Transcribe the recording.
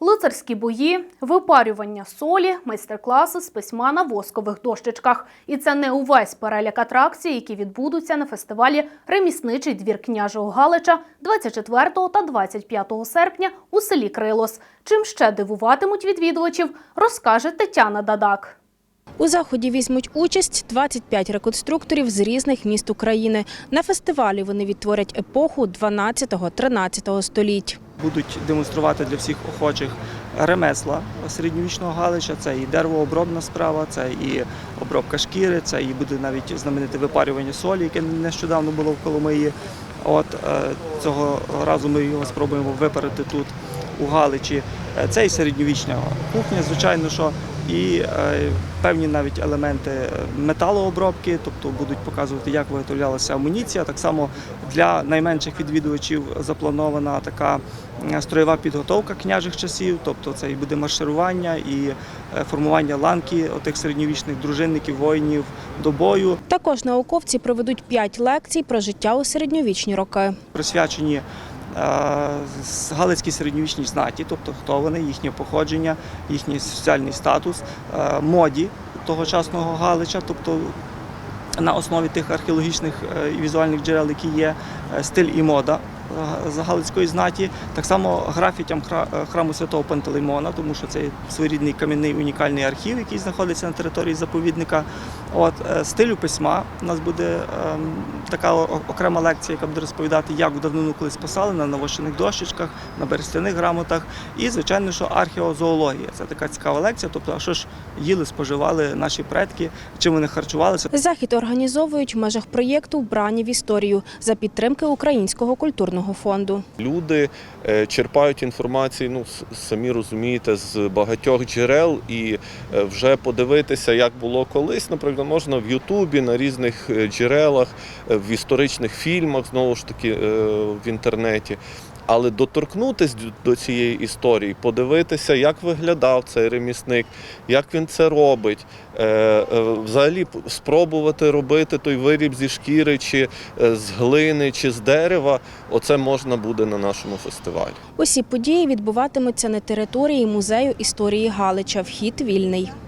Лицарські бої, випарювання солі, майстер-класи з письма на воскових дощечках. І це не увесь перелік атракцій, які відбудуться на фестивалі Ремісничий двір княжого Галича 24 та 25 серпня у селі Крилос. Чим ще дивуватимуть відвідувачів, розкаже Тетяна Дадак. У заході візьмуть участь 25 реконструкторів з різних міст України. На фестивалі вони відтворять епоху 12-13 століть. Будуть демонструвати для всіх охочих ремесла середньовічного Галича. Це і деревообробна справа, це і обробка шкіри, це і буде навіть знамените випарювання солі, яке нещодавно було в Коломиї. От е, цього разу ми його спробуємо випарити тут у Галичі. Е, Це і середньовічна кухня, звичайно, що і е, певні навіть елементи металообробки, тобто будуть показувати, як виготовлялася амуніція. Так само для найменших відвідувачів запланована така е, строєва підготовка княжих часів, тобто це і буде марширування і е, формування ланки отих середньовічних дружинників, воїнів до бою. Також науковці проведуть 5 лекцій про життя у середньовічні роки. присвячені е, с- галицькій середньовічній знаті, тобто хто вони, їхнє походження, їхній соціальний статус, е, моді тогочасного Галича, тобто на основі тих археологічних е, і візуальних джерел, які є, стиль і мода з галицької знаті, так само графітям е, храму святого Пантелеймона, тому що це своєрідний кам'яний унікальний архів, який знаходиться на території заповідника. От е, стилю письма у нас буде ем, така окрема лекція, яка буде розповідати, як давнину колись писали на навощених дощечках, на берестяних грамотах. І, звичайно, що археозоологія. Це така цікава лекція. Тобто, а що ж їли, споживали наші предки, чим вони харчувалися. Захід організовують в межах проєкту «Вбрані в історію» за підтримки Українського культурного фонду. Люди е, черпають інформацію, ну самі розумієте, з багатьох джерел, і е, вже подивитися, як було колись, наприклад, можна в Ютубі на різних е, джерелах, в історичних фільмах, знову ж таки, в інтернеті. Але доторкнутися до цієї історії, подивитися, як виглядав цей ремісник, як він це робить, е, е, взагалі спробувати робити той виріб зі шкіри, чи е, з глини, чи з дерева, оце можна буде на нашому фестивалі. Усі події відбуватимуться на території музею історії Галича. Вхід вільний.